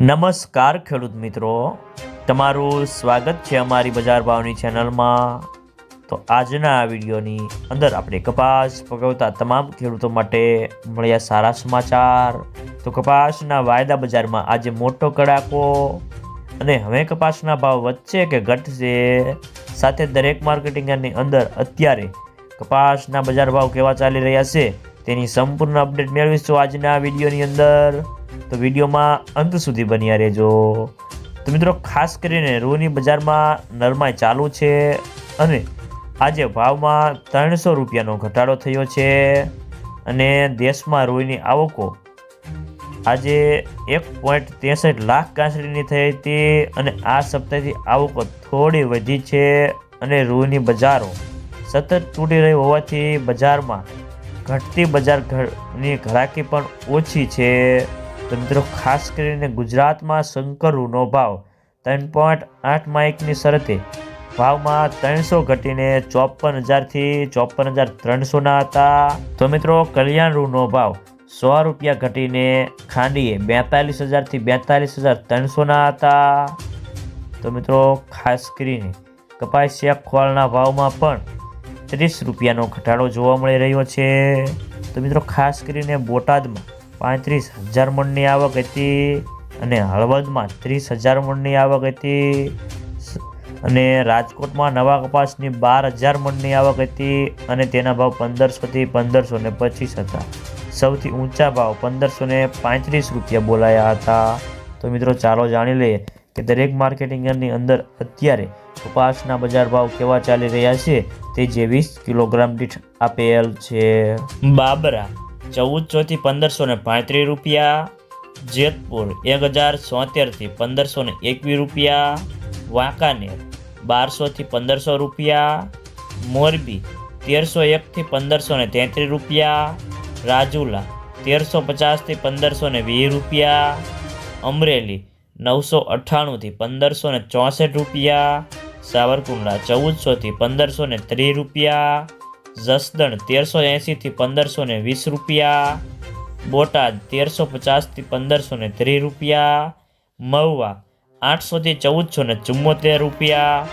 નમસ્કાર ખેડૂત મિત્રો. તમારું સ્વાગત છે અમારી બજાર ભાવની ચેનલમાં. તો આજના આ વિડીયોની અંદર આપણે કપાસ પકવતા તમામ ખેડૂતો માટે મળ્યા સારા સમાચાર. તો કપાસના વાયદા બજારમાં આજે મોટો કડાકો અને હવે કપાસના ભાવ વધશે કે ઘટશે? સાથે દરેક માર્કેટિંગની અંદર અત્યારે કપાસના બજાર ભાવ કેવા ચાલી રહ્યા છે તેની સંપૂર્ણ અપડેટ મેળવીશું આજના વિડીયોની અંદર. તો વિડીયોમાં અંત સુધી બન્યા રહેજો. તો મિત્રો, ખાસ કરીને રૂની બજારમાં નરમાઈ ચાલુ છે અને આજે ભાવમાં ત્રણસો રૂપિયાનો ઘટાડો થયો છે અને દેશમાં રૂઈની આવકો આજે એક પોઈન્ટ ત્રેસઠ લાખ કાંસળીની થઈ હતી અને આ સપ્તાહથી આવકો થોડી વધી છે અને રૂઈની બજારો સતત તૂટી રહી હોવાથી બજારમાં ઘટતી બજાર ઘરની ઘરાકી પણ ઓછી છે. તો મિત્રો ખાસ કરીને ગુજરાતમાં શંકરુનો ભાવ ત્રણ પોઈન્ટ આઠ માઇકની શરતે ભાવમાં ત્રણસો ઘટીને ચોપન હજારથી ચોપન હજાર ત્રણસોના હતા. તો મિત્રો, કલ્યાણ રૂનો ભાવ સો રૂપિયા ઘટીને ખાંડીએ બેતાલીસ હજારથી બેતાલીસ હજાર ત્રણસોના હતા. તો મિત્રો, ખાસ કરીને કપાસિયા ખોળના ભાવમાં પણ ત્રીસ રૂપિયાનો ઘટાડો જોવા મળી રહ્યો છે. તો મિત્રો, ખાસ કરીને બોટાદમાં પાંત્રીસ હજાર મણની આવક હતી અને હળવદમાં ત્રીસ હજાર મણની આવક હતી. અને રાજકોટમાં નવા કપાસની બાર હજાર મણની આવક હતી અને તેના ભાવ પંદરસોથી પંદરસો ને પચીસ હતા. સૌથી ઊંચા ભાવ પંદરસો ને પાંત્રીસ રૂપિયા બોલાયા હતા. તો મિત્રો ચાલો જાણી લઈએ કે દરેક માર્કેટિંગની અંદર અત્યારે કપાસના બજાર ભાવ કેવા ચાલી રહ્યા છે તે જે વીસ કિલોગ્રામ દીઠ આપેલ છે. બાબરા ચૌદસો ચોથી પંદરસો ને પાંત્રીસ રૂપિયા, જેતપુર એક હજાર સોતેરથી પંદરસો ને એકવીસ રૂપિયા, વાંકાનેર બારસોથી પંદરસો રૂપિયા, મોરબી તેરસો એકથી પંદરસો ને તેત્રીસ રૂપિયા, રાજુલા તેરસો પચાસથી પંદરસો ને વીસ રૂપિયા, અમરેલી નવસો અઠ્ઠાણુંથી પંદરસો ને ચોસઠ રૂપિયા, સાવરકુંડલા ચૌદસોથી પંદરસો ને ત્રીસ રૂપિયા જસદણ તેરસો એંશીથી પંદરસો ને વીસ રૂપિયા, બોટાદ તેરસો પચાસથી પંદરસો ને ત્રીસ રૂપિયા, મહુવા આઠસોથી ચૌદસો ને ચુમ્મોતેર રૂપિયા